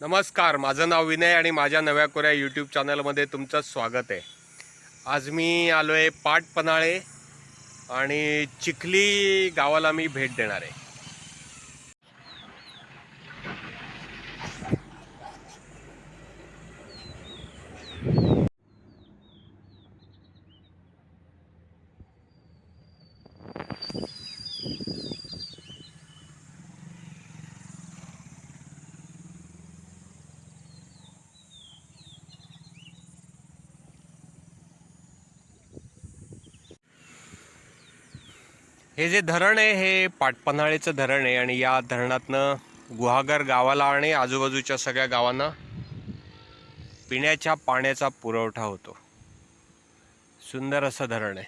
नमस्कार माझं नाव विनय आणि माझ्या नव्या कोऱ्या यूट्यूब चॅनलमध्ये तुमचं स्वागत आहे. आज मी आलो आहे पाटपनाळे आणि चिखली गावाला मी भेट देणार आहे. हे जे धरण आहे हे पाटपन्हाळेचं धरण आहे आणि या धरणातनं गुहागर गावाला आणि आजूबाजूच्या सगळ्या गावांना पिण्याच्या पाण्याचा पुरवठा होतो. सुंदर असं धरण आहे.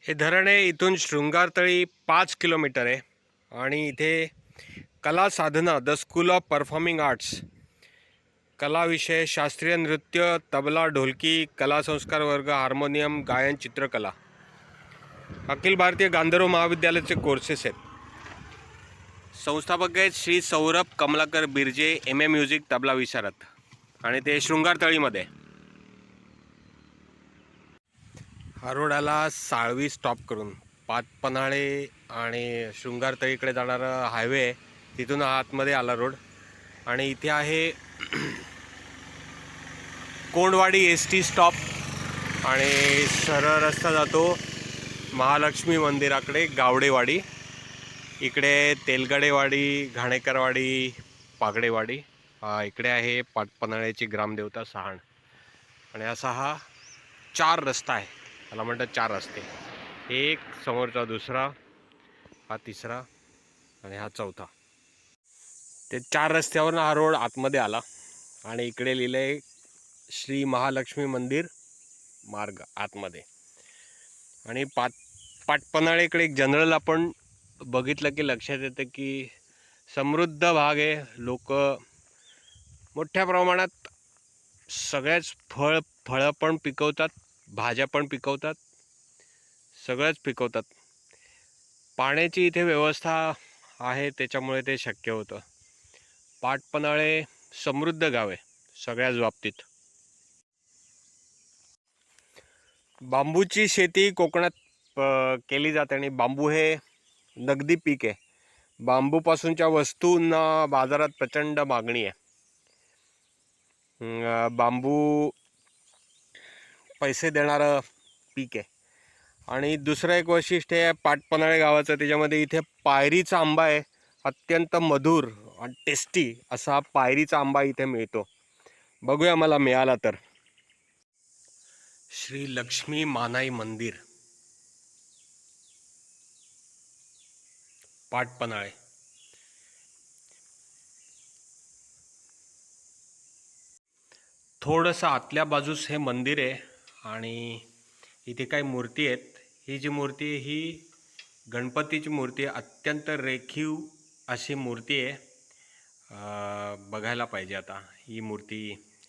हे धरण आहे इथून शृंगारतळी पाच किलोमीटर आहे आणि इथे Kala Sadhana the school of performing arts कला विषय शास्त्रीय नृत्य तबला ढोलकी कला संस्कार वर्ग हार्मोनियम गायन चित्रकला. अखिल भारतीय गांधर्व महाविद्यालयाचे कोर्सेस आहेत. संस्थापक आहेत Shri Saurabh Kamalakar Birje M A music tabla विशारद. आणि ते शृंगारतळीमध्ये आहे. हा रोड आला साळवी स्टॉप करून पाटपन्हाळे आणि शृंगारतळीकडे जाणारा हायवे आहे. तिथून आतमध्ये आला रोड आणि इथे आहे कोंडवाडी एस टी स्टॉप आणि सरळ रस्ता जातो. महालक्ष्मी मंदिराकडे गावडेवाडी इकडे तेलगडेवाडी घाणेकरवाडी पागडेवाडी इकडे आहे पाटपन्हाळ्याची ग्रामदेवता सहाण. आणि असा हा चार रस्ता आहे. त्याला म्हणतात चार रस्ते. एक समोरचा दुसरा हा तिसरा आणि हा चौथा. ते चार रस्त्यावरून हा रोड आतमध्ये आला आणि इकडे लिहिलं आहे श्री महालक्ष्मी मंदिर मार्ग आतमध्ये. आणि पात पाटपनाळेकडे एक जनरल आपण बघितलं की लक्षात येतं की समृद्ध भाग आहे. लोक मोठ्या प्रमाणात सगळ्याच फळ फळं पण पिकवतात भाज्या पण पिकवतात सगळंच पिकवतात. पाण्याची इथे व्यवस्था आहे त्याच्यामुळे ते शक्य होतं. पाटपनाळे समृद्ध गाव आहे सगळ्याच बाबतीत. बांबूची शेती कोकणात केली जाते आणि बांबू हे नगदी पीक आहे. बांबूपासूनच्या वस्तूंना बाजारात प्रचंड मागणी आहे. बांबू पैसे देणारं पीक आहे. आणि दुसरं एक वैशिष्ट्य आहे पाटपनाळे गावाचं त्याच्यामध्ये इथे पायरीचा आंबा आहे. अत्यंत मधुर आणि टेस्टी असा पायरीचा आंबा इथे मिळतो. बघूया मला मिळाला तर. श्री लक्ष्मी मानाई मंदिर. पाटपनाळे. थोडंसं आतल्या बाजूस हे मंदिर आहे आणि इथे काही मूर्ती आहेत. ही जी मूर्ती आहे ही गणपतीची मूर्ती आहे. अत्यंत रेखीव अशी मूर्ती आहे. बघायला पाहिजे आता ही मूर्ती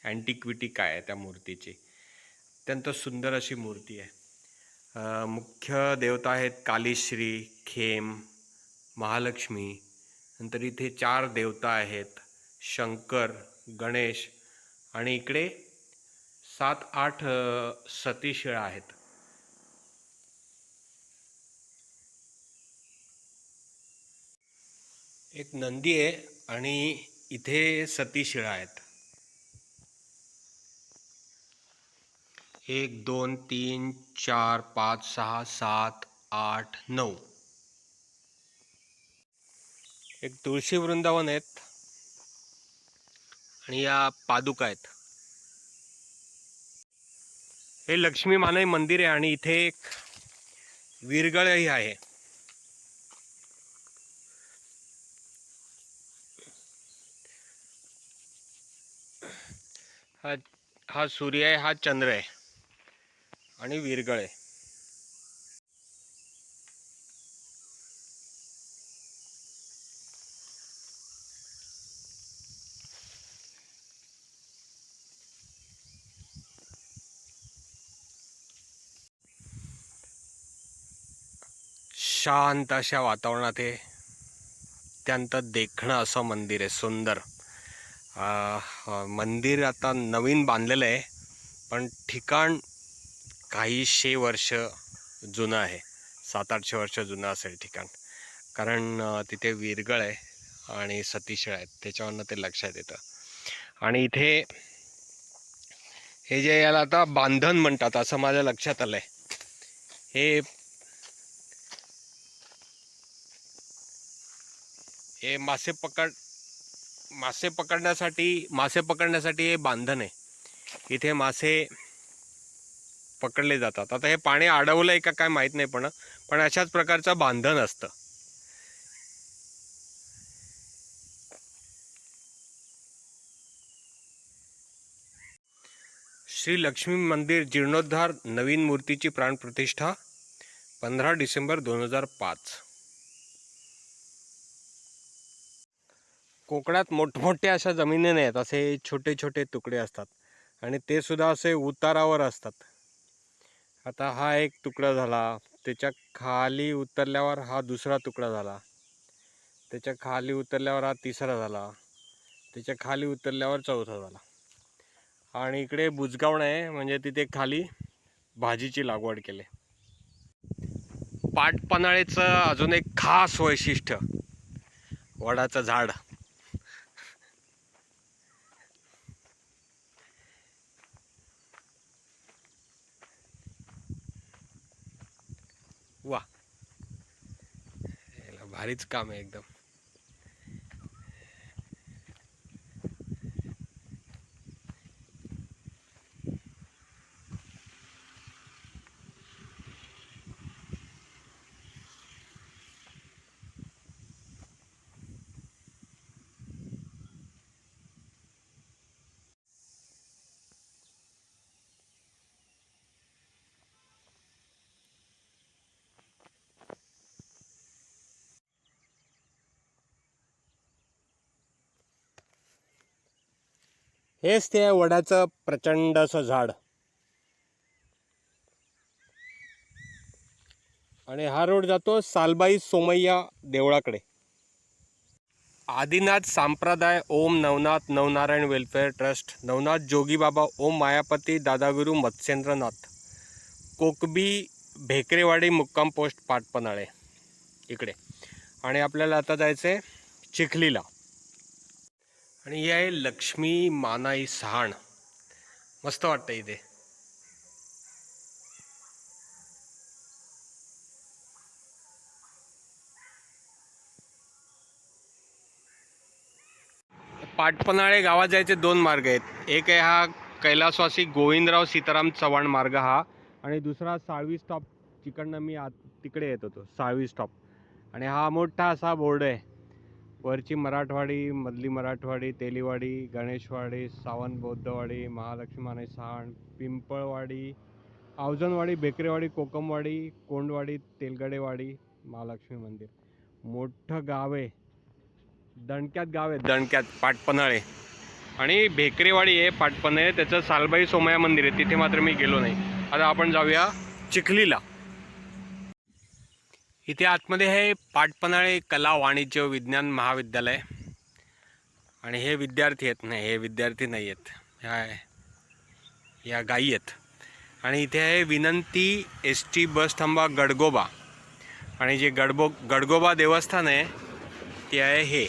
अँटिक्विटी काय आहे त्या मूर्तीची. अत्यंत सुंदर अशी मूर्ती आहे. मुख्य देवता आहेत कालीश्री खेम महालक्ष्मी नंतर इथे चार देवता आहेत शंकर गणेश आणि इकडे सात आठ सतीशिळ सतीशिळा आहेत. एक नंदी आहे आणि इथे सतीशिळा आहेत. एक दोन तीन चार पाच सहा सात आठ नऊ. एक तुळशी वृंदावन आहेत आणि या पादुका आहेत. हे लक्ष्मी मानई मंदिर आहे आणि इथे एक विरगळही आहे. हा हा सूर्य आहे हा चंद्र आहे आणि विरगळ आहे. शांत अशा वातावरणात हे अत्यंत देखणं असं मंदिर आहे सुंदर. मंदिर आता नवीन बांधलेलं आहे पण ठिकाण काहीशे वर्ष जुनं आहे. सात आठशे वर्ष जुनं असेल ठिकाण. कारण तिथे विरगळ आहे आणि सतीशळ आहेत. त्याच्यावरनं ते लक्षात येतं. आणि इथे हे जे याला आता बांधण म्हणतात असं माझ्या लक्षात आलं आहे हे हे मासे पकड मासे पकडण्यासाठी मासे पकडण्यासाठी हे बांधण आहे. इथे मासे पकडले जातात. आता हे पाणी अडवलं आहे का काय माहीत नाही पण पण अशाच प्रकारचं बांधण असतं. श्री लक्ष्मी मंदिर जीर्णोद्धार नवीन मूर्तीची प्राणप्रतिष्ठा पंधरा डिसेंबर दोन हजार पाच. कोकणात मोठमोठ्या अशा जमिनी नाहीत असे छोटे छोटे तुकडे असतात. आणि ते सुद्धा असे उतारावर असतात. आता हा एक तुकडा झाला. त्याच्याखाली उतरल्यावर हा दुसरा तुकडा झाला. त्याच्याखाली उतरल्यावर हा तिसरा झाला. त्याच्याखाली उतरल्यावर चौथा झाला. आणि इकडे बुजगावण आहे म्हणजे तिथे खाली भाजीची लागवड केली. पाटपनाळेचं अजून एक खास वैशिष्ट्य वडाचं झाड. भारीच काम आहे एकदम. हेच ते वडाचं प्रचंड असं झाड. आणि हा रोड जातो सालबाई सोमय्या देवळाकडे. आदिनाथ संप्रदाय ओम नवनाथ नवनारायण वेलफेअर ट्रस्ट नवनाथ जोगीबाबा ओम मायापती दादागुरू मत्स्येंद्रनाथ कोकबी भेकरेवाडी मुक्काम पोस्ट पाटपनाळे. इकडे. आणि आपल्याला आता जायचं आहे चिखलीला. आणि ही आहे लक्ष्मी मानाई सहाण. मस्त वाटतं इथे. पाटपनाळे गावात जायचे दोन मार्ग आहेत. एक आहे हा कैलासवासी गोविंदराव सीताराम चव्हाण मार्ग हा आणि दुसरा साळवी स्टॉप तिकडनं मी आत तिकडे येत होतो साळवी स्टॉप आणि हा मोठा असा बोर्ड आहे. वरची मराठवाडी मधली मराठवाडी तेलीवाडी गणेशवाडी सावंत बौद्धवाडी महालक्ष्मी माने सहाण पिंपळवाडी आवजनवाडी बेकरेवाडी कोकमवाडी कोंडवाडी तेलगडेवाडी महालक्ष्मी मंदिर. मोठं गाव आहे. दणक्यात गाव आहे. दणक्यात पाटपन्हाळे. आणि भेकरेवाडी आहे पाटपन्हाळे. त्याचं सालबाई सोमया मंदिर आहे. तिथे मात्र मी गेलो नाही. आता आपण जाऊया चिखलीला. इथे आतमध्ये आहे पाटपनाळे कला वाणिज्य विज्ञान महाविद्यालय. आणि हे विद्यार्थी आहेत. नाही हे विद्यार्थी नाही आहेत. ह्या या गायी आहेत. आणि इथे आहे विनंती एस टी बस थांबा गडगोबा. आणि जे गडबो गडगोबा देवस्थान आहे ते आहे हे.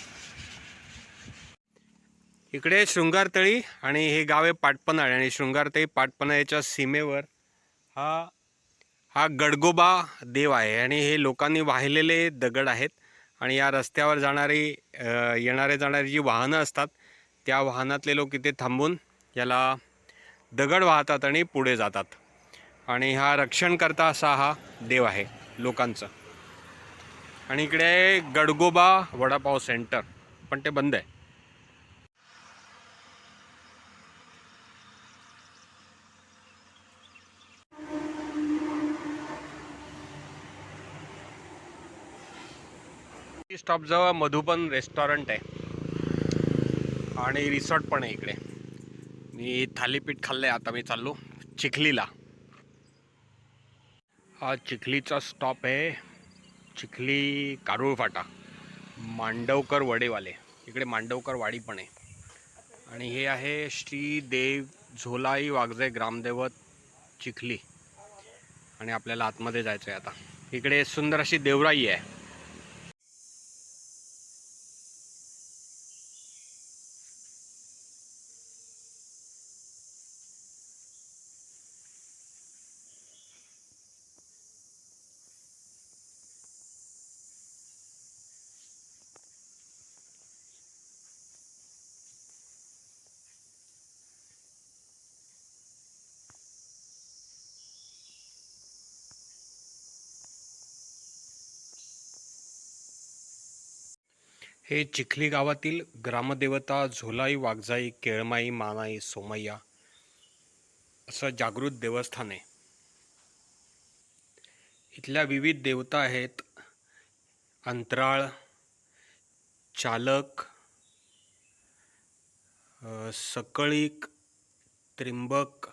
इकडे शृंगारतळी आणि हे गाव आहे पाटपनाळे. आणि शृंगारतळी पाटपनाळ्याच्या सीमेवर हा हा गडगोबा देव आहे आणि हे लोकांनी वाहिलेले दगड आहेत आणि या रस्त्यावर जाणारी येणारे जाणारी जी वाहनं असतात त्या वाहनातले लोक इथे थांबून याला दगड वाहतात आणि पुढे जातात. आणि हा रक्षणकर्ता असा हा देव आहे लोकांचा. आणि इकडे गडगोबा वडापाव सेंटर पण ते बंद आहे. स्टॉपजवळ मधुबन रेस्टॉरंट आहे. आणि रिसॉर्ट पण आहे इकडे. मी थालीपीठ खाल्लं आहे आता मी चाललो चिखलीला. हा चिखलीचा स्टॉप आहे. चिखली कारुळ फाटा मांडवकर वडेवाले. इकडे मांडवकर वाडी पण आहे. आणि हे आहे श्री देव झोलाई वागजे ग्रामदैवत चिखली. आणि आपल्याला आतमध्ये जायचं आहे आता. इकडे सुंदर अशी देवराई आहे. हे चिखली गावातील ग्रामदेवता झोलाई वाघजाई केळमाई मानाई सोमय्या असं जागृत देवस्थान आहे. इथल्या विविध देवता आहेत. अंतराळ चालक सकळीक त्रिंबक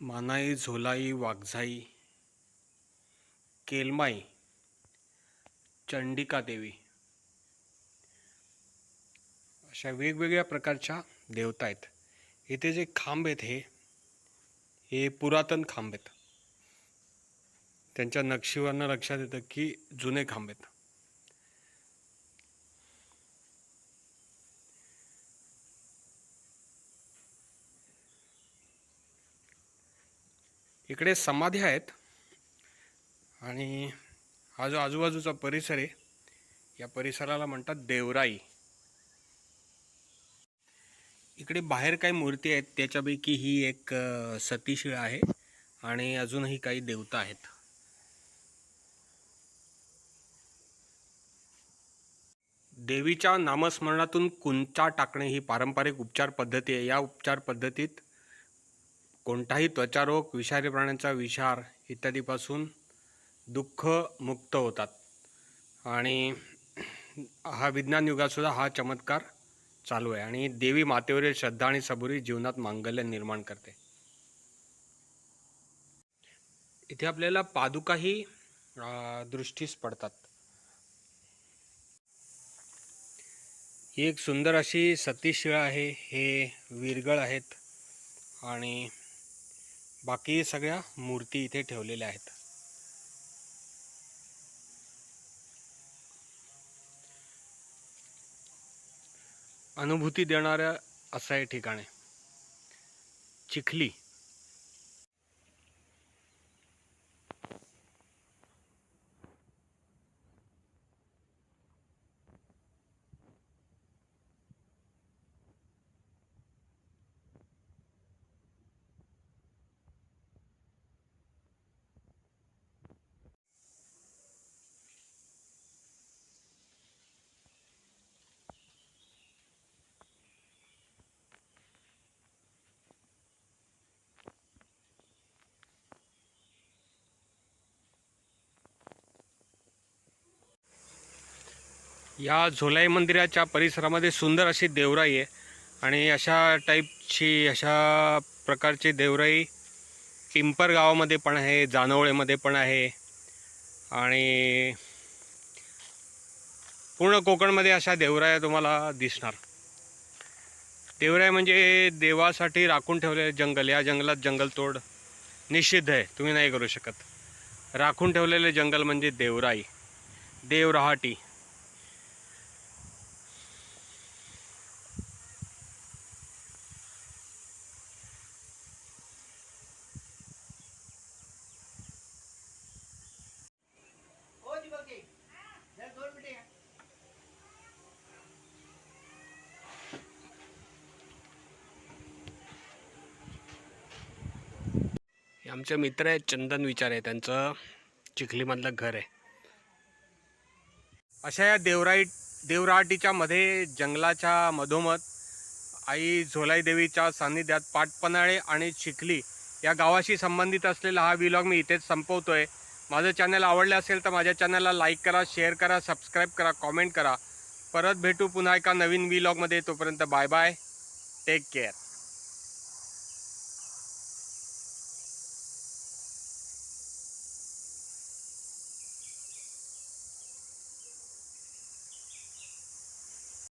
मानाई झोलाई वाघझाई केलमाई चंडिका देवी. अशा वेगवेगळ्या प्रकारच्या देवता आहेत. इथे जे खांब आहेत हे हे पुरातन खांब आहेत. त्यांच्या नक्षीवरनं लक्षात येतं की जुने खांब आहेत. इकडे समाधी आहेत आणि हा जो आजूबाजूचा परिसर आहे या परिसराला म्हणतात देवराई. इकडे बाहेर काही मूर्ती आहेत त्याच्यापैकी ही एक अ, सतीशिळ आहे आणि अजूनही काही देवता आहेत. देवीच्या नामस्मरणातून कुंचा टाकणे ही पारंपरिक उपचार पद्धती आहे. या उपचार पद्धतीत कोणताही त्वचारोग विषारी प्राण्यांचा विषार इत्यादीपासून दुःख मुक्त होतात. आणि हा विज्ञान युगातसुद्धा हा चमत्कार चालू आहे आणि देवी मातेवरील श्रद्धा आणि सबुरी जीवनात मांगल्य निर्माण करते. इथे आपल्याला पादुकाही दृष्टीस पडतात. ही एक सुंदर अशी सतीशिळा आहे हे विरगळ आहेत आणि बाकी सगळ्या मूर्ती इथे ठेवलेल्या आहेत. अनुभूती देणाऱ्या असं आहे ठिकाण आहे. चिखली. या झोलाई मंदिराच्या परिसरामध्ये सुंदर अशी देवराई आहे. आणि अशा टाईपची अशा प्रकारची देवराई पिंपर गावामध्ये पण आहे जानवळेमध्ये पण आहे. आणि पूर्ण कोकणमध्ये अशा देवराया तुम्हाला दिसणार. देवराय म्हणजे देवासाठी राखून ठेवलेले जंगल या जंगलात जंगलतोड निषिद्ध आहे तुम्ही नाही करू शकत. राखून ठेवलेले जंगल म्हणजे देवराई देवरहाटी. आमचे मित्र आहेत चंदन विचार आहे त्यांचं चिखलीमधलं घर आहे. अशा या देवराई देवराटीच्या मध्ये जंगलाच्या मधोमध आई झोलाई देवीच्या सान्निध्यात पाटपनाळे आणि चिखली या गावाशी संबंधित असलेला हा व्लॉग मी इथेच संपवतोय. माझं चॅनल आवडलं असेल तर माझ्या चॅनलला लाईक करा शेअर करा सबस्क्राईब करा कॉमेंट करा. परत भेटू पुन्हा एका नवीन व्लॉगमध्ये तोपर्यंत बाय बाय टेक केअर